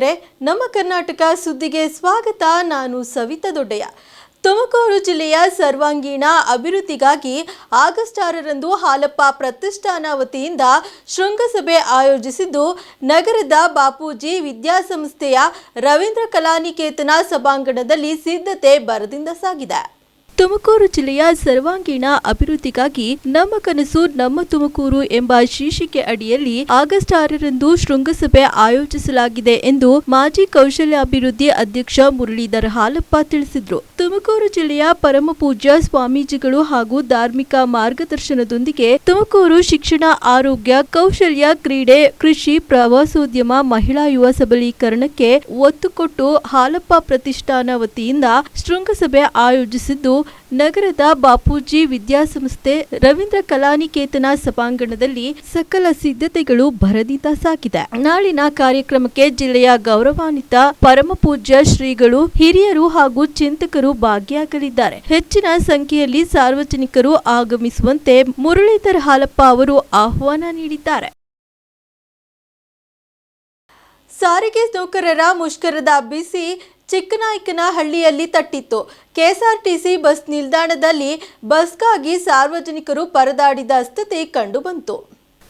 ವೀಕ್ಷಕರೇ, ನಮ್ಮ ಕರ್ನಾಟಕ ಸುದ್ದಿಗೆ ಸ್ವಾಗತ. ನಾನು ಸವಿತಾ ದೊಡ್ಡಯ್ಯ. ತುಮಕೂರು ಜಿಲ್ಲೆಯ ಸರ್ವಾಂಗೀಣ ಅಭಿವೃದ್ಧಿಗಾಗಿ ಆಗಸ್ಟ್ ಆರರಂದು ಹಾಲಪ್ಪ ಪ್ರತಿಷ್ಠಾನ ವತಿಯಿಂದ ಶೃಂಗಸಭೆ ಆಯೋಜಿಸಿದ್ದು, ನಗರದ ಬಾಪೂಜಿ ವಿದ್ಯಾಸಂಸ್ಥೆಯ ರವೀಂದ್ರ ಕಲಾನಿಕೇತನ ಸಭಾಂಗಣದಲ್ಲಿ ಸಿದ್ಧತೆ ಭರದಿಂದ ಸಾಗಿದೆ. ತುಮಕೂರು ಜಿಲ್ಲೆಯ ಸರ್ವಾಂಗೀಣ ಅಭಿವೃದ್ಧಿಗಾಗಿ ನಮ್ಮ ಕನಸು ನಮ್ಮ ತುಮಕೂರು ಎಂಬ ಶೀರ್ಷಿಕೆ ಅಡಿಯಲ್ಲಿ ಆಗಸ್ಟ್ ಆರರಂದು ಶೃಂಗಸಭೆ ಆಯೋಜಿಸಲಾಗಿದೆ ಎಂದು ಮಾಜಿ ಕೌಶಲ್ಯಾಭಿವೃದ್ಧಿ ಅಧ್ಯಕ್ಷ ಮುರಳೀಧರ್ ಹಾಲಪ್ಪ ತಿಳಿಸಿದರು. ತುಮಕೂರು ಜಿಲ್ಲೆಯ ಪರಮ ಪೂಜ್ಯ ಸ್ವಾಮೀಜಿಗಳು ಹಾಗೂ ಧಾರ್ಮಿಕ ಮಾರ್ಗದರ್ಶನದೊಂದಿಗೆ ತುಮಕೂರು ಶಿಕ್ಷಣ, ಆರೋಗ್ಯ, ಕೌಶಲ್ಯ, ಕ್ರೀಡೆ, ಕೃಷಿ, ಪ್ರವಾಸೋದ್ಯಮ, ಮಹಿಳಾ ಯುವ ಸಬಲೀಕರಣಕ್ಕೆ ಒತ್ತು ಕೊಟ್ಟು ಹಾಲಪ್ಪ ಪ್ರತಿಷ್ಠಾನ ವತಿಯಿಂದ ಶೃಂಗಸಭೆ ಆಯೋಜಿಸಿದ್ದು ನಗರದ ಬಾಪೂಜಿ ವಿದ್ಯಾಸಂಸ್ಥೆ ರವೀಂದ್ರ ಕಲಾನಿಕೇತನ ಸಭಾಂಗಣದಲ್ಲಿ ಸಕಲ ಸಿದ್ಧತೆಗಳು ಭರದಿಂದ ಸಾಗಿದೆ. ನಾಳಿನ ಕಾರ್ಯಕ್ರಮಕ್ಕೆ ಜಿಲ್ಲೆಯ ಗೌರವಾನ್ವಿತ ಪರಮಪೂಜ್ಯ ಶ್ರೀಗಳು, ಹಿರಿಯರು ಹಾಗೂ ಚಿಂತಕರು ಭಾಗಿಯಾಗಲಿದ್ದಾರೆ. ಹೆಚ್ಚಿನ ಸಂಖ್ಯೆಯಲ್ಲಿ ಸಾರ್ವಜನಿಕರು ಆಗಮಿಸುವಂತೆ ಮುರಳೀಧರ್ ಹಾಲಪ್ಪ ಅವರು ಆಹ್ವಾನ ನೀಡಿದ್ದಾರೆ. ಸಾರಿಗೆ ನೌಕರರ ಮುಷ್ಕರದ ಬಿಸಿ ಚಿಕ್ಕನಾಯಕನಹಳ್ಳಿಯಲ್ಲಿ ತಟ್ಟಿತ್ತು. ಕೆಎಸ್ಆರ್ಟಿಸಿ ಬಸ್ ನಿಲ್ದಾಣದಲ್ಲಿ ಬಸ್ಗಾಗಿ ಸಾರ್ವಜನಿಕರು ಪರದಾಡಿದ ಸ್ಥಿತಿ ಕಂಡುಬಂತು.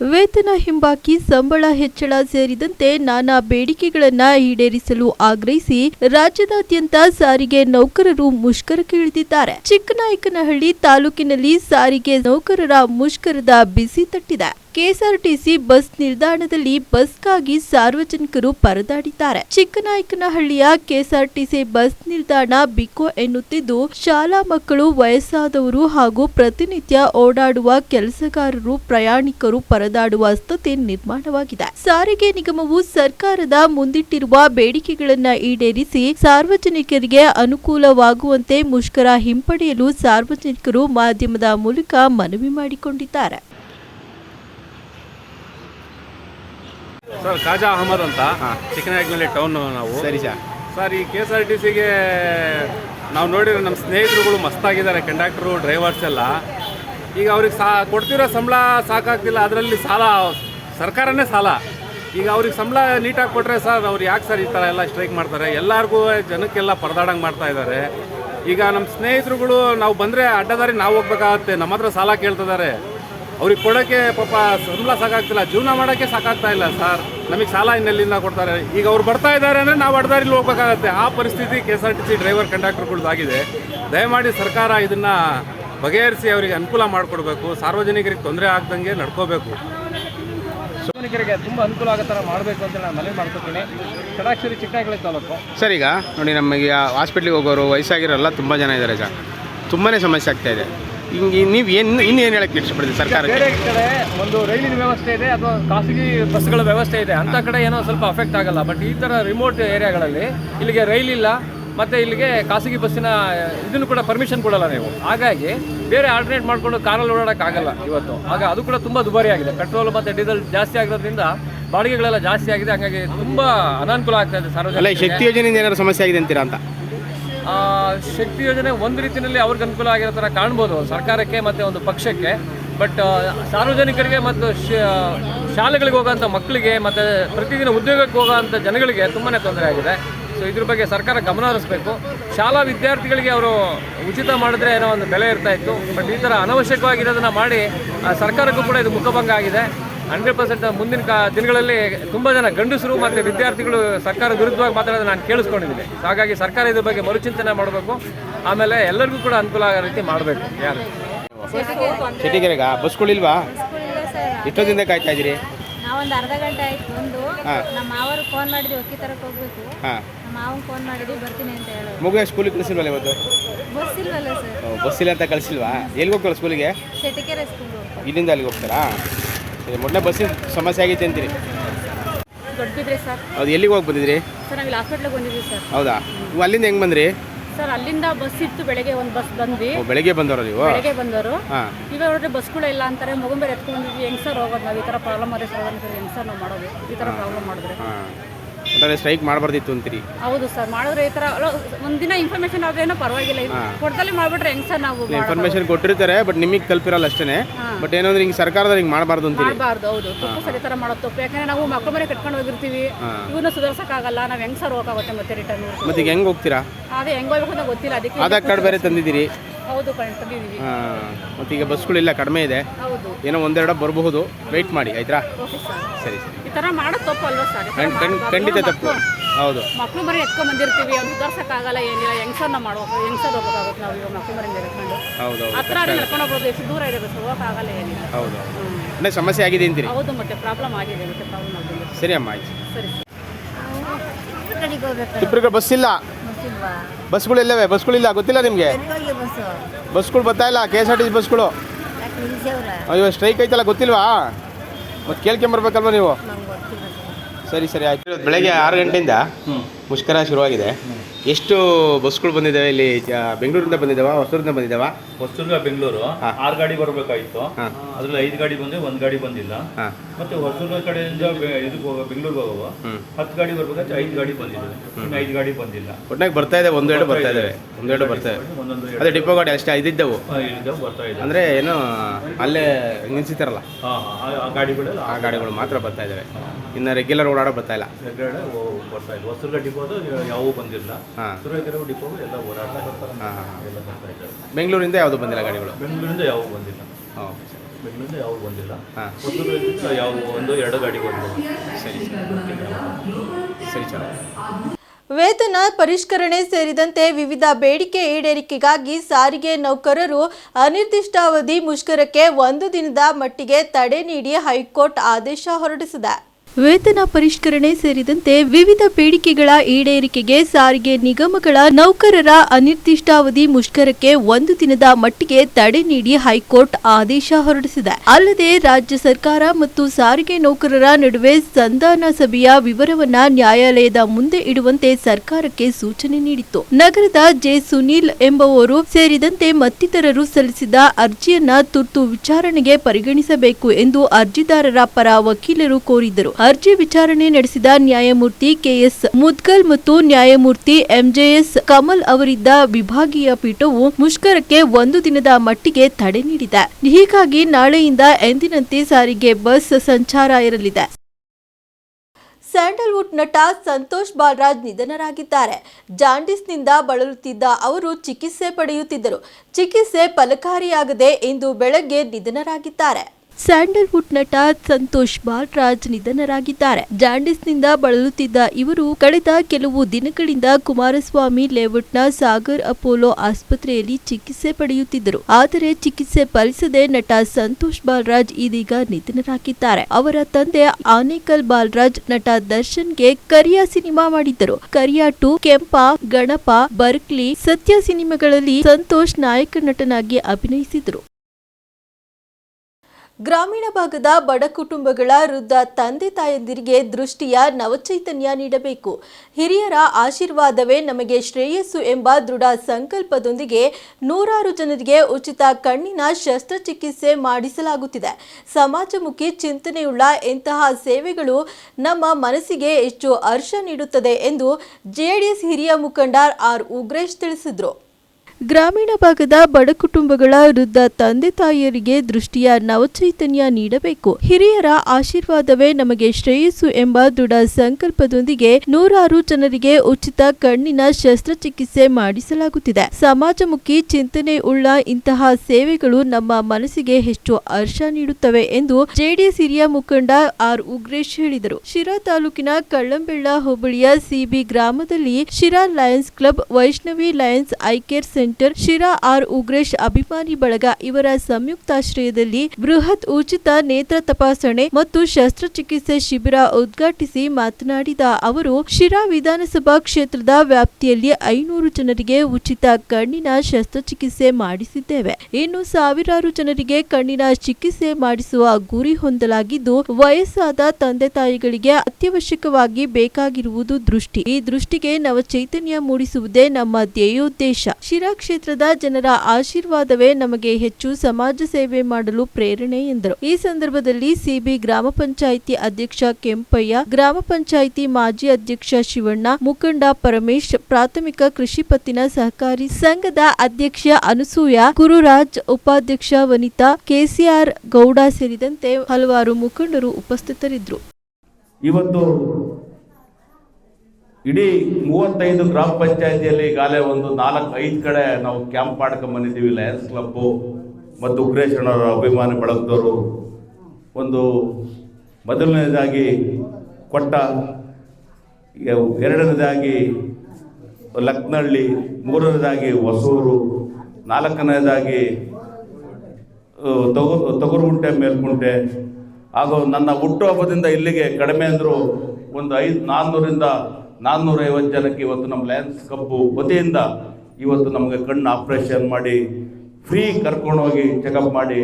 ವೇತನ ಹಿಂಬಾಕಿ, ಸಂಬಳ ಹೆಚ್ಚಳ ಸೇರಿದಂತೆ ನಾನಾ ಬೇಡಿಕೆಗಳನ್ನು ಈಡೇರಿಸಲು ಆಗ್ರಹಿಸಿ ರಾಜ್ಯದಾದ್ಯಂತ ಸಾರಿಗೆ ನೌಕರರು ಮುಷ್ಕರಕ್ಕೆ ಇಳಿದಿದ್ದಾರೆ. ಚಿಕ್ಕನಾಯಕನಹಳ್ಳಿ ತಾಲೂಕಿನಲ್ಲಿ ಸಾರಿಗೆ ನೌಕರರ ಮುಷ್ಕರದ ಬಿಸಿ ತಟ್ಟಿದೆ. ಕೆಎಸ್ಆರ್ಟಿಸಿ ಬಸ್ ನಿಲ್ದಾಣದಲ್ಲಿ ಬಸ್ಗಾಗಿ ಸಾರ್ವಜನಿಕರು ಪರದಾಡಿದ್ದಾರೆ. ಚಿಕ್ಕನಾಯಕನಹಳ್ಳಿಯ ಕೆಎಸ್ಆರ್ಟಿಸಿ ಬಸ್ ನಿಲ್ದಾಣ ಬಿಕೋ ಎನ್ನುತ್ತಿದ್ದು, ಶಾಲಾ ಮಕ್ಕಳು, ವಯಸ್ಸಾದವರು ಹಾಗೂ ಪ್ರತಿನಿತ್ಯ ಓಡಾಡುವ ಕೆಲಸಗಾರರು, ಪ್ರಯಾಣಿಕರು ಪರದಾಡುವ ಸ್ಥಿತಿ ನಿರ್ಮಾಣವಾಗಿದೆ. ಸಾರಿಗೆ ನಿಗಮವು ಸರ್ಕಾರದ ಮುಂದಿಟ್ಟಿರುವ ಬೇಡಿಕೆಗಳನ್ನ ಈಡೇರಿಸಿ ಸಾರ್ವಜನಿಕರಿಗೆ ಅನುಕೂಲವಾಗುವಂತೆ ಮುಷ್ಕರ ಹಿಂಪಡೆಯಲು ಸಾರ್ವಜನಿಕರು ಮಾಧ್ಯಮದ ಮೂಲಕ ಮನವಿ ಮಾಡಿಕೊಂಡಿದ್ದಾರೆ. ಸರ್ ಖಾಜಾ ಅಹಮದ್ ಅಂತ. ಚಿಕ್ಕನಾಯಕನಹಳ್ಳಿ ಟೌನ್ ನಾವು. ಸರಿ ಸರ್. ಸರ್ ಈ ಕೆ ಎಸ್ ಆರ್ ಟಿ ಸಿಗೆ ನಾವು ನೋಡಿರೋ ನಮ್ಮ ಸ್ನೇಹಿತರುಗಳು ಮಸ್ತಾಗಿದ್ದಾರೆ ಕಂಡಕ್ಟ್ರು ಡ್ರೈವರ್ಸ್ ಎಲ್ಲ. ಈಗ ಅವ್ರಿಗೆ ಸಾ ಕೊಡ್ತಿರೋ ಸಂಬಳ ಸಾಕಾಗ್ತಿಲ್ಲ ಅದರಲ್ಲಿ ಸಾಲ ಸರ್ಕಾರನೇ ಸಾಲ. ಈಗ ಅವ್ರಿಗೆ ಸಂಬಳ ನೀಟಾಗಿ ಕೊಟ್ಟರೆ ಸರ್ ಅವ್ರು ಯಾಕೆ ಸರ್ ಈ ಥರ ಎಲ್ಲ ಸ್ಟ್ರೈಕ್ ಮಾಡ್ತಾರೆ? ಎಲ್ಲರಿಗೂ ಜನಕ್ಕೆಲ್ಲ ಪರದಾಡಂಗೆ ಮಾಡ್ತಾ ಇದ್ದಾರೆ. ಈಗ ನಮ್ಮ ಸ್ನೇಹಿತರುಗಳು ನಾವು ಬಂದರೆ ಅಡ್ಡದಾರಿ ನಾವು ಹೋಗ್ಬೇಕಾಗತ್ತೆ ನಮ್ಮ ಹತ್ರ ಸಾಲ ಕೇಳ್ತಿದ್ದಾರೆ. ಅವ್ರಿಗೆ ಕೊಡೋಕ್ಕೆ ಪಾಪ ಸಂಬಳ ಸಾಕಾಗ್ತಿಲ್ಲ ಜೀವನ ಮಾಡೋಕ್ಕೆ ಸಾಕಾಗ್ತಾ ಇಲ್ಲ ಸರ್. ನಮಗೆ ಸಾಲ ಇನ್ನೆಲ್ಲಿಂದ ಕೊಡ್ತಾರೆ? ಈಗ ಅವ್ರು ಬರ್ತಾ ಇದ್ದಾರೆ ಅಂದರೆ ನಾವು ಅಡ್ಡದಾರಿಲಿ ಹೋಗ್ಬೇಕಾಗತ್ತೆ. ಆ ಪರಿಸ್ಥಿತಿ K S R T C driver ಕಂಡಕ್ಟರ್ಗಳದ್ದಾಗಿದೆ ದಯಮಾಡಿ ಸರ್ಕಾರ ಇದನ್ನು ಬಗೆಹರಿಸಿ ಅವರಿಗೆ ಅನುಕೂಲ ಮಾಡಿಕೊಡ್ಬೇಕು. ಸಾರ್ವಜನಿಕರಿಗೆ ತೊಂದರೆ ಆಗ್ದಂಗೆ ನಡ್ಕೋಬೇಕು. ಸಾರ್ವಜನಿಕರಿಗೆ ತುಂಬ ಅನುಕೂಲ ಆಗೋ ಥರ ಮಾಡಬೇಕು ಅಂತ ನಾನು ಮನವಿ ಮಾಡ್ಕೊತೀನಿ ಕಡಾಕ್ಷರಿ ಚಿಕ್ಕಾಗಲಿ ತಾಲೂಕು. ಸರ್ ಈಗ ನೋಡಿ ನಮಗೆ ಹಾಸ್ಪಿಟ್ಲಿಗೆ ಹೋಗೋರು ವಯಸ್ಸಾಗಿರೋಲ್ಲ ತುಂಬ ಜನ ಇದ್ದಾರೆ ಸರ್. ತುಂಬಾ ಸಮಸ್ಯೆ ಆಗ್ತಾಯಿದೆ ಇದೆ. ಹಿಂಗೆ ನೀವು ಏನು ಇನ್ನೇನು ಹೇಳಕ್ಕೆ ಇಷ್ಟಪಡ್ತೀವಿ ಸರ್ಕಾರಕ್ಕೆ ಬೇರೆ ಕಡೆ ಒಂದು ರೈಲಿನ ವ್ಯವಸ್ಥೆ ಇದೆ ಅಥವಾ ಖಾಸಗಿ ಬಸ್ಗಳ ವ್ಯವಸ್ಥೆ ಇದೆ ಅಂತ ಕಡೆ ಏನೋ ಸ್ವಲ್ಪ ಅಫೆಕ್ಟ್ ಆಗಲ್ಲ. ಬಟ್ ಈ ಥರ ರಿಮೋಟ್ ಏರಿಯಾಗಳಲ್ಲಿ ಇಲ್ಲಿಗೆ ರೈಲಿಲ್ಲ ಇಲ್ಲ ಮತ್ತು ಇಲ್ಲಿಗೆ ಖಾಸಗಿ ಬಸ್ಸಿನ ಇದನ್ನು ಕೂಡ ಪರ್ಮಿಷನ್ ಕೊಡಲ್ಲ ನೀವು. ಹಾಗಾಗಿ ಬೇರೆ ಆಲ್ಟರ್ನೇಟ್ ಮಾಡಿಕೊಂಡು ಕಾರಲ್ಲಿ ಓಡಾಡೋಕ್ಕಾಗಲ್ಲ ಇವತ್ತು. ಆಗ ಅದು ಕೂಡ ತುಂಬ ದುಬಾರಿ ಆಗಿದೆ ಪೆಟ್ರೋಲ್ ಮತ್ತು ಡೀಸೆಲ್ ಜಾಸ್ತಿ ಆಗಿರೋದ್ರಿಂದ ಬಾಡಿಗೆಗಳೆಲ್ಲ ಜಾಸ್ತಿ ಆಗಿದೆ ಹಾಗಾಗಿ ತುಂಬ ಅನಾನುಕೂಲ ಆಗ್ತಾ ಇದೆ ಅಲ್ಲ ಈ ಸಾರ್ವಜನಿಕ ಶಕ್ತಿ ಯೋಜನೆಯಿಂದ ಏನಾದ್ರು ಸಮಸ್ಯೆ ಆಗಿದೆ ಅಂತೀರಾ ಅಂತ? ಶಕ್ತಿ ಯೋಜನೆ ಒಂದು ರೀತಿಯಲ್ಲಿ ಅವ್ರಿಗೆ ಅನುಕೂಲ ಆಗಿರೋ ಥರ ಕಾಣ್ಬೋದು, ಸರ್ಕಾರಕ್ಕೆ ಮತ್ತು ಒಂದು ಪಕ್ಷಕ್ಕೆ. ಬಟ್ ಸಾರ್ವಜನಿಕರಿಗೆ ಮತ್ತು ಶಾಲೆಗಳಿಗೆ ಹೋಗೋಂಥ ಮಕ್ಕಳಿಗೆ ಮತ್ತು ಪ್ರತಿದಿನ ಉದ್ಯೋಗಕ್ಕೆ ಹೋಗೋಂಥ ಜನಗಳಿಗೆ ತುಂಬಾ ತೊಂದರೆ ಆಗಿದೆ. ಸೊ ಇದ್ರ ಬಗ್ಗೆ ಸರ್ಕಾರ ಗಮನ ಹರಿಸ್ಬೇಕು. ಶಾಲಾ ವಿದ್ಯಾರ್ಥಿಗಳಿಗೆ ಅವರು ಉಚಿತ ಮಾಡಿದ್ರೆ ಏನೋ ಒಂದು ಬೆಲೆ ಇರ್ತಾ ಇತ್ತು. ಬಟ್ ಈ ಥರ ಅನವಶ್ಯಕವಾಗಿರೋದನ್ನು ಮಾಡಿ ಸರ್ಕಾರಕ್ಕೂ ಕೂಡ ಇದು ಮುಖಭಂಗ ಆಗಿದೆ. ಹಂಡ್ರೆಡ್ ಪರ್ಸೆಂಟ್ ಮುಂದಿನ ಕಾ ದಿನಗಳಲ್ಲಿ ತುಂಬ ಜನ ಗಂಡಸರು ಮತ್ತು ವಿದ್ಯಾರ್ಥಿಗಳು ಸರ್ಕಾರ ವಿರುದ್ಧವಾಗಿ ಮಾತಾಡೋದು ನಾನು ಕೇಳಿಸ್ಕೊಂಡಿದ್ದೀನಿ. ಹಾಗಾಗಿ ಸರ್ಕಾರ ಇದ್ರ ಬಗ್ಗೆ ಮರುಚಿಂತನೆ ಮಾಡಬೇಕು. ಆಮೇಲೆ ಎಲ್ಲರಿಗೂ ಕೂಡ ಅನುಕೂಲ ಆಗೋ ರೀತಿ ಮಾಡಬೇಕು. ಯಾರು? ಸಿಟಿಗೆರೆಗ ಬಸ್ಗಳಿಲ್ವಾ? ಎಷ್ಟೊತ್ತಿಂದ ಕಾಯ್ತಾ ಇದ್ದೀರಿ? ನಾವೊಂದು ಅರ್ಧ ಗಂಟೆ ಆಯ್ತು ಬಂದು. ನಮ್ಮ ಮಾವರು ಫೋನ್ ಮಾಡಿದ್ವಿ ಅಕ್ಕಿ ತರಕ್ಕೆ ಹೋಗ್ಬೇಕು. ಹಾಂ. ನಮ್ಮ ಮಾವನ್ ಫೋನ್ ಮಾಡಿದ್ವಿ ಬರ್ತೀನಿ ಅಂತ ಹೇಳೋದು ಮಗು ಸ್ಕೂಲಿಗೆ ಕಳಿಸಿಲ್ವಲ್ಲ ಇವತ್ತು? ಬಸ್ ಇಲ್ವಲ್ಲ ಸರ್? ಓ, ಬಸ್ ಇಲ್ಲ ಅಂತ ಕಳಿಸಿಲ್ವಾ? ಎಲ್ಲಿಗೆ ಹೋಗ್ತಾರೆ ಸ್ಕೂಲಿಗೆ ಶೆಟ್ಟಿಕೆರೆ ಸ್ಕೂಲ್ ಇಲ್ಲಿಂದ ಅಲ್ಲಿಗೆ ಹೋಗ್ತಾರಾ ಮೊದಲೇ ಬಸ್ಸಿನ ಸಮಸ್ಯೆ ಆಗೈತೆ ಅಂತೀರಿ? ದೊಡ್ಡಬಿದ್ರೆ ಸರ್. ಹೌದು ಎಲ್ಲಿಗೆ ಹೋಗಿ ಬಂದಿದ್ರಿ? ಸರ್ ನಾವಿಲ್ಲಿ ಹಾಸ್ಪಿಟ್ಲಿಗೆ ಬಂದಿದ್ವಿ ಸರ್. ಹೌದಾ? ನೀವು ಅಲ್ಲಿಂದ ಹೆಂಗೆ ಬಂದ್ರಿ? ಸರ್ ಅಲ್ಲಿಂದ ಬಸ್ ಇತ್ತು ಬೆಳಗ್ಗೆ ಒಂದು ಬಸ್ ಬಂದ್ವಿ. ಓ ಬೆಳಗ್ಗೆ ಬಂದವರು ನೀವು? ಬೆಳಗ್ಗೆ ಬಂದವರು. ಹಾಂ. ಇವಾಗ ನೋಡಿದ್ರೆ ಬಸ್ಗಳು ಇಲ್ಲ ಅಂತಾರೆ. ಮಗು ಬೇರೆ ಎತ್ಕೊಂಡಿದ್ವಿ ಹೆಂಗ್ ಸರ್ ಹೋಗೋದು? ನಾವು ಈ ಥರ ಪ್ರಾಬ್ಲಮ್ ಅದೇ ಸರ್ ಹೆಂಗ್ ಸರ್ ನಾವು ಮಾಡೋದು? ಈ ಥರ ಪ್ರಾಬ್ಲಮ್ ಮಾಡಿದ್ರೆ. ಹಾಂ. ಅಂದರೆ ಸ್ಟ್ರೈಕ್ ಮಾಡಬಾರ್ದಿತ್ತು ಅಂತೀರಿ? ಹೌದು ಸರ್ ಮಾಡಿದ್ರೆ ಈ ಥರ ಒಂದಿನ ಇನ್ಫಾರ್ಮೇಶನ್ ಆದ್ರೇನೋ ಪರವಾಗಿಲ್ಲ. ಕೊಡ್ದಲ್ಲಿ ಮಾಡ್ಬಿಟ್ರೆ ಹೆಂಗ್ ಸರ್ ನಾವು ಇನ್ಫಾರ್ಮೇಶನ್ ಕೊಟ್ಟಿರ್ತಾರೆ ಬಟ್ ನಿಮಗೆ ತಲುಪಿರಲ್ಲ ಅಷ್ಟೇ ಬಟ್ ಏನಂದ್ರೆ ಹಿಂಗೆ ಸರ್ಕಾರದ ಹಿಂಗೆ ಮಾಡಬಾರ್ದು ಅಂತೀರಿ? ಮಾಡಬಾರ್ದು ಹೌದು. ತಪ್ಪು ಸರಿ ಥರ ಮಾಡೋದು ತಪ್ಪು. ಯಾಕಂದ್ರೆ ನಾವು ಮಕ್ಕಳ ಮನೆ ಕಟ್ಕೊಂಡು ಹೋಗಿರ್ತೀವಿ. ಇವನ್ನ ಸುಧಾರಿಸೋಕ್ಕಾಗಲ್ಲ ನಾವು ಹೆಂಗ್ ಸರ್ ಹೋಗಕ್ಕಾಗುತ್ತೆ ಮತ್ತೆ ರಿಟರ್ನ್ ಮತ್ತೆ ಈಗ ಹೆಂಗೆ ಹೋಗ್ತೀರಾ? ಅದೇ ಹೆಂಗ್ ಹೋಗ್ಬೇಕು ಅಂತ ಗೊತ್ತಿಲ್ಲ. ಅದಕ್ಕೆ ಆಧಾರ್ ಕಾರ್ಡ್ ಬೇರೆ ತಂದಿದ್ದೀರಿ? ಹೌದು ತಂದಿದ್ದೀವಿ. ಮತ್ತು ಈಗ ಬಸ್ಗಳಿಲ್ಲ ಕಡಿಮೆ ಇದೆ. ಏನೋ ಒಂದೆರಡು ಬರಬಹುದು. ವೆಯ್ಟ್ ಮಾಡಿ ಆಯ್ತಾ? ಸರಿ ಸರಿ. ಈ ಥರ ಮಾಡೋದು ತಪ್ಪು ಅಲ್ವಾ ಸರ್? ಈ ಥರ ಖಂಡ್- ಖಂಡ್- ಮಾಡ್ಬಾರ್ದು. ಖಂಡಿತ ತಪ್ಪು. ಹೌದು. ಮಕ್ಳು ಮರಿ ಎತ್ಕೊಂಡ್ ಬಂದಿರ್ತೀವಿ ಅವ್ನು ಸುಧಾರ್ಸಕ್ಕಾಗಲ್ಲ ಏನಿಲ್ಲ ಹೆಂಗ್ಸರ್ನ ಮಾಡ್ಬೇಕು ಹೆಂಗ್ಸರ್ ಹೋಗ್ಬೇಕಾಗುತ್ತೆ ನಾವು ಇವಾಗ ಮಕ್ಳು ಮರಿ ಎತ್ಕೊಂಡು ಹೌದು ಹೌದು ಹತ್ರ ನಡ್ಕೊಂಡು ಹೋಗ್ಬೋದು ಎಷ್ಟು ದೂರ ಇದೆ ಬಸ್ ಹೋಗೋಕ್ಕಾಗಲ್ಲ ಏನಿಲ್ಲ. ಹೌದು ಅಂದರೆ ಸಮಸ್ಯೆ ಆಗಿದೆ ಅಂತೀರಿ? ಹೌದು ಮತ್ತೆ ಪ್ರಾಬ್ಲಮ್ ಆಗಿದೆ ಮತ್ತೆ ಪ್ರಾಬ್ಲಮ್ ಆಗಿದೆ. ಸರಿ ಅಮ್ಮ ಆಯ್ತು. ಸರಿ ಚಿತ್ರದುರ್ಗ ಬಸ್ ಇಲ್ಲ. ಬಸ್ಗಳು ಎಲ್ಲವೆ ಬಸ್ಗಳಿಲ್ಲ ಗೊತ್ತಿಲ್ಲ ನಿಮಗೆ? ಬಸ್ಗಳು ಬರ್ತಾ ಇಲ್ಲ K S R T C ಬಸ್ಗಳು. ಅಯ್ಯೋ ಸ್ಟ್ರೈಕ್ ಐತಲ್ಲ ಗೊತ್ತಿಲ್ವಾ? ಮತ್ತೆ ಕೇಳ್ಕೊಂಬರ್ಬೇಕಲ್ವ ನೀವು? ಸರಿ ಸರಿ ಆಯ್ತು. ಇವತ್ತು ಬೆಳಗ್ಗೆ ಆರು ಗಂಟೆಯಿಂದ ಮುಷ್ಕರ ಶುರುವಾಗಿದೆ. ಎಷ್ಟು ಬಸ್ಗಳು ಬಂದಿದ್ದಾವೆ? ಇಲ್ಲಿ ಜ- ಬೆಂಗಳೂರಿಂದ ಬಂದಿದ್ದಾವ? ಹೊಸೂರಿಂದ ಬಂದಿದ್ದಾವ? ಹೊಸದುರ್ಗ ಬೆಂಗಳೂರು. ಆರು ಗಾಡಿ ಬರಬೇಕಾಗಿತ್ತು ಹಾ. ಅದ್ರಲ್ಲಿ ಐದು ಗಾಡಿ ಬಂದ್ರೆ ಒಂದ್ ಗಾಡಿ ಬಂದಿಲ್ಲ. ಹಾಂ. ಮತ್ತೆ ಹೊಸದುರ್ಗ ಕಡೆಯಿಂದ ಬೆ- ಇದಕ್ಕೆ ಹೋಗೋ ಬೆಂಗಳೂರಿಗೆ ಹೋಗುವ ಹತ್ತು ಗಾಡಿ ಬರ್ಬೇಕಾದ್ರೆ ಐದು ಗಾಡಿ ಬಂದಿದೆ. ಇನ್ನು ಐದು ಗಾಡಿ ಬಂದಿಲ್ಲ. ಒಟ್ನಾಗ ಬರ್ತಾ ಇದೆ ಒಂದೆರಡು ಬರ್ತಾ ಇದ್ದಾವೆ ಒಂದೆರಡು ಬರ್ತಾ ಇದ್ದಾವೆ ಒಂದೊಂದು ಅದೇ ಡಿಪೋ ಗಾಡಿ ಅಷ್ಟೇ ಐದಿದ್ದವು ಇಲ್ಲಿಂದ ಬರ್ತಾ ಇದೆ ಅಂದ್ರೆ ಏನು ಅಲ್ಲೇ ನಿಲ್ಸಿತಾರಲ್ಲ ಹಾ ಆ- ಆ ಗಾಡಿಗಳೆಲ್ಲ ಆ ಗಾಡಿಗಳು ಮಾತ್ರ ಬರ್ತಾ ಇದ್ದಾವೆ ಇನ್ನು ರೆಗ್ಯುಲರ್ ಓಡಾಡೋ ಬರ್ತಾ ಇಲ್ಲ. ಹೆಗ್ಗಡೆ ಓ- ಬರ್ತಾ ಇದೆ ಹೊಸದುರ್ಗ ಡಿಪೋದು ಯಾವೂ ಬಂದಿಲ್ಲ. ಹಾಂ. ಸುರೇಕೆರೆ ಡಿಪೋ ಎಲ್ಲ ಹಾಂ ಎಲ್ಲ ಬರ್ತಾ ಇದ್ದಾರೆ. ಬೆಂಗಳೂರಿಂದ ಯಾವುದು ಬಂದಿಲ್ಲ ಗಾಡಿಗಳು? ಬೆಂಗಳೂರಿಂದ ಯಾವೂ ಬಂದಿಲ್ಲ. ಹಾಂ ಬೆಂಗಳೂರಿಂದ ಯಾವೂ ಬಂದಿಲ್ಲ. ಹಾಂ. ಹೊಸದುರ್ಗದಿಂದ ಯಾವ ಒಂದು ಎರಡು ಗಾಡಿ ಬಂದಿಲ್ಲ. ಸರಿ. ಸರಿ ಚಲೋ. ವೇತನ ಪರಿಷ್ಕರಣೆ ಸೇರಿದಂತೆ ವಿವಿಧ ಬೇಡಿಕೆ ಈಡೇರಿಕೆಗಾಗಿ ಸಾರಿಗೆ ನೌಕರರು ಅನಿರ್ದಿಷ್ಟಾವಧಿ ಮುಷ್ಕರಕ್ಕೆ ಒಂದು ದಿನದ ಮಟ್ಟಿಗೆ ತಡೆ ನೀಡಿ ಹೈಕೋರ್ಟ್ ಆದೇಶ ಹೊರಡಿಸಿದೆ. ವೇತನ ಪರಿಷ್ಕರಣೆ ಸೇರಿದಂತೆ ವಿವಿಧ ಬೇಡಿಕೆಗಳ ಈಡೇರಿಕೆಗೆ ಸಾರಿಗೆ ನಿಗಮಗಳ ನೌಕರರ ಅನಿರ್ದಿಷ್ಟಾವಧಿ ಮುಷ್ಕರಕ್ಕೆ ಒಂದು ದಿನದ ಮಟ್ಟಿಗೆ ತಡೆ ನೀಡಿ ಹೈಕೋರ್ಟ್ ಆದೇಶ ಹೊರಡಿಸಿದೆ. ಅಲ್ಲದೆ ರಾಜ್ಯ ಸರ್ಕಾರ ಮತ್ತು ಸಾರಿಗೆ ನೌಕರರ ನಡುವೆ ಸಂಧಾನ ಸಭೆಯ ವಿವರವನ್ನ ನ್ಯಾಯಾಲಯದ ಮುಂದೆ ಇಡುವಂತೆ ಸರ್ಕಾರಕ್ಕೆ ಸೂಚನೆ ನೀಡಿತ್ತು. ನಗರದ ಜೆ ಸುನೀಲ್ ಎಂಬುವರು ಸೇರಿದಂತೆ ಮತ್ತಿತರರು ಸಲ್ಲಿಸಿದ ಅರ್ಜಿಯನ್ನ ತುರ್ತು ವಿಚಾರಣೆಗೆ ಪರಿಗಣಿಸಬೇಕು ಎಂದು ಅರ್ಜಿದಾರರ ಪರ ವಕೀಲರು ಕೋರಿದ್ದರು. ಅರ್ಜಿ ವಿಚಾರಣೆ ನಡೆಸಿದ ನ್ಯಾಯಮೂರ್ತಿ ಕೆಎಸ್ ಮುದ್ಗಲ್ ಮತ್ತು ನ್ಯಾಯಮೂರ್ತಿ ಎಂಜೆಎಸ್ ಕಮಲ್ ಅವರಿದ್ದ ವಿಭಾಗೀಯ ಪೀಠವು ಮುಷ್ಕರಕ್ಕೆ ಒಂದು ದಿನದ ಮಟ್ಟಿಗೆ ತಡೆ ನೀಡಿದೆ. ಹೀಗಾಗಿ ನಾಳೆಯಿಂದ ಎಂದಿನಂತೆ ಸಾರಿಗೆ ಬಸ್ ಸಂಚಾರ ಇರಲಿದೆ. ಸ್ಯಾಂಡಲ್ವುಡ್ ನಟ ಸಂತೋಷ್ ಬಾಲರಾಜ್ ನಿಧನರಾಗಿದ್ದಾರೆ. ಜಾಂಡಿಸ್ನಿಂದ ಬಳಲುತ್ತಿದ್ದ ಅವರು ಚಿಕಿತ್ಸೆ ಪಡೆಯುತ್ತಿದ್ದರು. ಚಿಕಿತ್ಸೆ ಫಲಕಾರಿಯಾಗದೆ ಇಂದು ಬೆಳಗ್ಗೆ ನಿಧನರಾಗಿದ್ದಾರೆ. ಸ್ಯಾಂಡಲ್ವುಡ್ ನಟ ಸಂತೋಷ್ ಬಾಲರಾಜ್ ನಿಧನರಾಗಿದ್ದಾರೆ. ಜಾಂಡಿಸ್ನಿಂದ ಬಳಲುತ್ತಿದ್ದ ಇವರು ಕಳೆದ ಕೆಲವು ದಿನಗಳಿಂದ ಕುಮಾರಸ್ವಾಮಿ, ಲೇಔಟ್ನ ಸಾಗರ್ ಅಪೋಲೋ ಆಸ್ಪತ್ರೆಯಲ್ಲಿ ಚಿಕಿತ್ಸೆ ಪಡೆಯುತ್ತಿದ್ದರು. ಆದರೆ ಚಿಕಿತ್ಸೆ ಫಲಿಸದೆ ನಟ ಸಂತೋಷ್ ಬಾಲರಾಜ್ ಇದೀಗ ನಿಧನರಾಗಿದ್ದಾರೆ. ಅವರ ತಂದೆ ಆನೇಕಲ್ ಬಾಲರಾಜ್ ನಟ ದರ್ಶನ್ಗೆ ಕರಿಯಾ ಸಿನಿಮಾ ಮಾಡಿದ್ದರು. ಕರಿಯಾ ಟು ಕೆಂಪ, ಗಣಪ, ಬರ್ಕ್ಲಿ, ಸತ್ಯ ಸಿನಿಮಾಗಳಲ್ಲಿ ಸಂತೋಷ್ ನಾಯಕ ನಟನಾಗಿ ಅಭಿನಯಿಸಿದರು ಗ್ರಾಮೀಣ ಭಾಗದ ಬಡ ಕುಟುಂಬಗಳ ವೃದ್ಧ ತಂದೆ ತಾಯಂದಿರಿಗೆ ದೃಷ್ಟಿಯ ನವಚೈತನ್ಯ ನೀಡಬೇಕು. ಹಿರಿಯರ ಆಶೀರ್ವಾದವೇ ನಮಗೆ ಶ್ರೇಯಸ್ಸು ಎಂಬ ದೃಢ ಸಂಕಲ್ಪದೊಂದಿಗೆ ನೂರಾರು ಜನರಿಗೆ ಉಚಿತ ಕಣ್ಣಿನ ಶಸ್ತ್ರಚಿಕಿತ್ಸೆ ಮಾಡಿಸಲಾಗುತ್ತಿದೆ. ಸಮಾಜಮುಖಿ ಚಿಂತನೆಯುಳ್ಳ ಇಂತಹ ಸೇವೆಗಳು ನಮ್ಮ ಮನಸ್ಸಿಗೆ ಹೆಚ್ಚು ಹರ್ಷ ನೀಡುತ್ತದೆ ಎಂದು ಜೆಡಿಎಸ್ ಹಿರಿಯ ಮುಖಂಡ ಆರ್ ಉಗ್ರೇಶ್ ತಿಳಿಸಿದರು. ಗ್ರಾಮೀಣ ಭಾಗದ ಬಡ ಕುಟುಂಬಗಳ ವೃದ್ಧ ತಂದೆ ತಾಯಿಯರಿಗೆ ದೃಷ್ಟಿಯ ನವಚೈತನ್ಯ ನೀಡಬೇಕು. ಹಿರಿಯರ ಆಶೀರ್ವಾದವೇ ನಮಗೆ ಶ್ರೇಯಸ್ಸು ಎಂಬ ದೃಢ ಸಂಕಲ್ಪದೊಂದಿಗೆ ನೂರಾರು ಜನರಿಗೆ ಉಚಿತ ಕಣ್ಣಿನ ಶಸ್ತ್ರಚಿಕಿತ್ಸೆ ಮಾಡಿಸಲಾಗುತ್ತಿದೆ. ಸಮಾಜಮುಖಿ ಚಿಂತನೆ ಉಳ್ಳ ಇಂತಹ ಸೇವೆಗಳು ನಮ್ಮ ಮನಸ್ಸಿಗೆ ಹೆಚ್ಚು ಹರ್ಷ ನೀಡುತ್ತವೆ ಎಂದು ಜೆಡಿಎಸ್ ಹಿರಿಯ ಮುಖಂಡ ಆರ್. ಉಗ್ರೇಶ್ ಹೇಳಿದರು. ಶಿರಾ ತಾಲೂಕಿನ ಕಳ್ಳಂಬೆಳ್ಳ ಹೋಬಳಿಯ ಸಿಬಿ ಗ್ರಾಮದಲ್ಲಿ Sira Lions club, Vaishnavi Lions eye care centre Sira R Ugresh ಅಭಿಮಾನಿ ಬಳಗ ಇವರ ಸಂಯುಕ್ತಾಶ್ರಯದಲ್ಲಿ ಬೃಹತ್ ಉಚಿತ ನೇತ್ರ ತಪಾಸಣೆ ಮತ್ತು ಶಸ್ತ್ರಚಿಕಿತ್ಸೆ ಶಿಬಿರ ಉದ್ಘಾಟಿಸಿ ಮಾತನಾಡಿದ ಅವರು, ಶಿರಾ ವಿಧಾನಸಭಾ ಕ್ಷೇತ್ರದ ವ್ಯಾಪ್ತಿಯಲ್ಲಿ ಐನೂರು ಜನರಿಗೆ ಉಚಿತ ಕಣ್ಣಿನ ಶಸ್ತ್ರಚಿಕಿತ್ಸೆ ಮಾಡಿಸಿದ್ದೇವೆ. ಇನ್ನು ಸಾವಿರಾರು ಜನರಿಗೆ ಕಣ್ಣಿನ ಚಿಕಿತ್ಸೆ ಮಾಡಿಸುವ ಗುರಿ ಹೊಂದಲಾಗಿದ್ದು, ವಯಸ್ಸಾದ ತಂದೆ ತಾಯಿಗಳಿಗೆ ಅತ್ಯವಶ್ಯಕವಾಗಿ ಬೇಕಾಗಿರುವುದು ದೃಷ್ಟಿ. ಈ ದೃಷ್ಟಿಗೆ ನವಚೈತನ್ಯ ಮೂಡಿಸುವುದೇ ನಮ್ಮ ಧ್ಯೇಯೋದ್ದೇಶ. ಶಿರಾ ಕ್ಷೇತ್ರದ ಜನರ ಆಶೀರ್ವಾದವೇ ನಮಗೆ ಹೆಚ್ಚು ಸಮಾಜ ಸೇವೆ ಮಾಡಲು ಪ್ರೇರಣೆ ಎಂದರು. ಈ ಸಂದರ್ಭದಲ್ಲಿ ಸಿಬಿ ಗ್ರಾಮ ಪಂಚಾಯಿತಿ ಅಧ್ಯಕ್ಷ ಕೆಂಪಯ್ಯ, ಗ್ರಾಮ ಪಂಚಾಯಿತಿ ಮಾಜಿ ಅಧ್ಯಕ್ಷ ಶಿವಣ್ಣ, ಮುಖಂಡ ಪರಮೇಶ್, ಪ್ರಾಥಮಿಕ ಕೃಷಿ ಪತ್ತಿನ ಸಹಕಾರಿ ಸಂಘದ ಅಧ್ಯಕ್ಷ ಅನಸೂಯ, ಗುರುರಾಜ್, ಉಪಾಧ್ಯಕ್ಷ ವನಿತಾ, ಕೆಸಿಆರ್ ಗೌಡ ಸೇರಿದಂತೆ ಹಲವಾರು ಮುಖಂಡರು ಉಪಸ್ಥಿತರಿದ್ದರು. ಇವತ್ತು ಇಡೀ ಮೂವತ್ತೈದು ಗ್ರಾಮ ಪಂಚಾಯತಿಯಲ್ಲಿ ಈಗಾಗಲೇ ಒಂದು ನಾಲ್ಕು ಐದು ಕಡೆ ನಾವು ಕ್ಯಾಂಪ್ ಮಾಡ್ಕೊಂಬಂದಿದ್ದೀವಿ ಲಯನ್ಸ್ ಕ್ಲಬ್ಬು ಮತ್ತು ಉಗ್ರೇಶ್ವರವರ ಅಭಿಮಾನಿ ಬಳಗದವರು. ಒಂದು ಮೊದಲನೇದಾಗಿ ಕೊಟ್ಟ ಎರಡನೇದಾಗಿ ಲಕ್ನಳ್ಳಿ, ಮೂರನೇದಾಗಿ ಹೊಸೂರು, ನಾಲ್ಕನೇದಾಗಿ ತೊಗು, ತೊಗರುಗುಂಟೆ ಮೇಲ್ಕುಂಟೆ ಹಾಗೂ ನನ್ನ ಹುಟ್ಟುಹಬ್ಬದಿಂದ ಇಲ್ಲಿಗೆ ಕಡಿಮೆ ಅಂದರೂ ಒಂದು ಐದು ನಾನ್ನೂರಿಂದ ನಾನ್ನೂರೈವತ್ತು ಜನಕ್ಕೆ ಇವತ್ತು ನಮ್ಮ ಲಯನ್ಸ್ ಕಬ್ಬು ವತಿಯಿಂದ ಇವತ್ತು ನಮಗೆ ಕಣ್ಣು ಆಪ್ರೇಷನ್ ಮಾಡಿ ಫ್ರೀ ಕರ್ಕೊಂಡೋಗಿ ಚೆಕಪ್ ಮಾಡಿ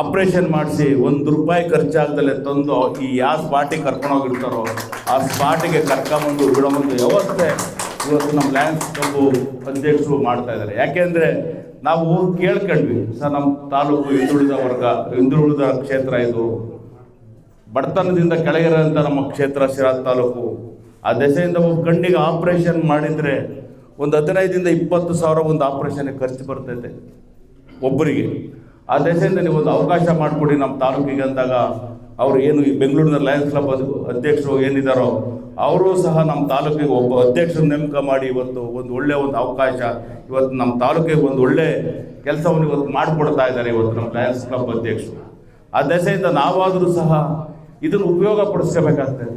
ಆಪ್ರೇಷನ್ ಮಾಡಿಸಿ ಒಂದು ರೂಪಾಯಿ ಖರ್ಚಾಗ್ದಲೆ ತಂದು ಈ ಯಾವ ಸ್ಪಾಟಿಗೆ ಕರ್ಕೊಂಡೋಗಿರ್ತಾರೋ ಆ ಸ್ಪಾಟಿಗೆ ಕರ್ಕೊಂಬಂದು ಬಿಡೋಬಂದು ವ್ಯವಸ್ಥೆ ಇವತ್ತು ನಮ್ಮ ಲ್ಯಾನ್ಸ್ ಕಬ್ಬು ಅಧ್ಯಕ್ಷರು ಮಾಡ್ತಾ ಇದ್ದಾರೆ. ಯಾಕೆಂದರೆ ನಾವು ಕೇಳ್ಕೊಂಡ್ವಿ, ಸರ್ ನಮ್ಮ ತಾಲೂಕು ಹಿಂದುಳಿದ ವರ್ಗ, ಹಿಂದುಳಿದ ಕ್ಷೇತ್ರ ಇದು, ಬಡತನದಿಂದ ಕೆಳಗಿರೋಂಥ ನಮ್ಮ ಕ್ಷೇತ್ರ ಶಿರಾ ತಾಲೂಕು. ಆ ದೆಸೆಯಿಂದ ಒಬ್ಬ ಕಣ್ಣಿಗೆ ಆಪ್ರೇಷನ್ ಮಾಡಿದರೆ ಒಂದು ಹದಿನೈದಿಂದ ಇಪ್ಪತ್ತು ಸಾವಿರ ಒಂದು ಆಪ್ರೇಷನ್ಗೆ ಖರ್ಚು ಬರ್ತೈತೆ ಒಬ್ಬರಿಗೆ. ಆ ದೆಸೆಯಿಂದ ನೀವು ಒಂದು ಅವಕಾಶ ಮಾಡಿಕೊಡಿ ನಮ್ಮ ತಾಲೂಕಿಗೆ ಅಂದಾಗ ಅವರು ಏನು ಈ ಬೆಂಗಳೂರಿನ ಲಯನ್ಸ್ ಕ್ಲಬ್ ಅಧ್ಯಕ್ಷರು ಏನಿದ್ದಾರೋ ಅವರು ಸಹ ನಮ್ಮ ತಾಲೂಕಿಗೆ ಒಬ್ಬ ಅಧ್ಯಕ್ಷರು ನೇಮಕ ಮಾಡಿ ಇವತ್ತು ಒಂದು ಒಳ್ಳೆಯ ಒಂದು ಅವಕಾಶ. ಇವತ್ತು ನಮ್ಮ ತಾಲೂಕಿಗೆ ಒಂದು ಒಳ್ಳೆ ಕೆಲಸವನ್ನು ಇವತ್ತು ಮಾಡಿಕೊಡ್ತಾ ಇದ್ದಾರೆ ಇವತ್ತು ನಮ್ಮ ಲಯನ್ಸ್ ಕ್ಲಬ್ ಅಧ್ಯಕ್ಷರು. ಆ ದೆಸೆಯಿಂದ ನಾವಾದರೂ ಸಹ ಇದನ್ನು ಉಪಯೋಗ ಪಡಿಸ್ಕೋಬೇಕಾಗ್ತದೆ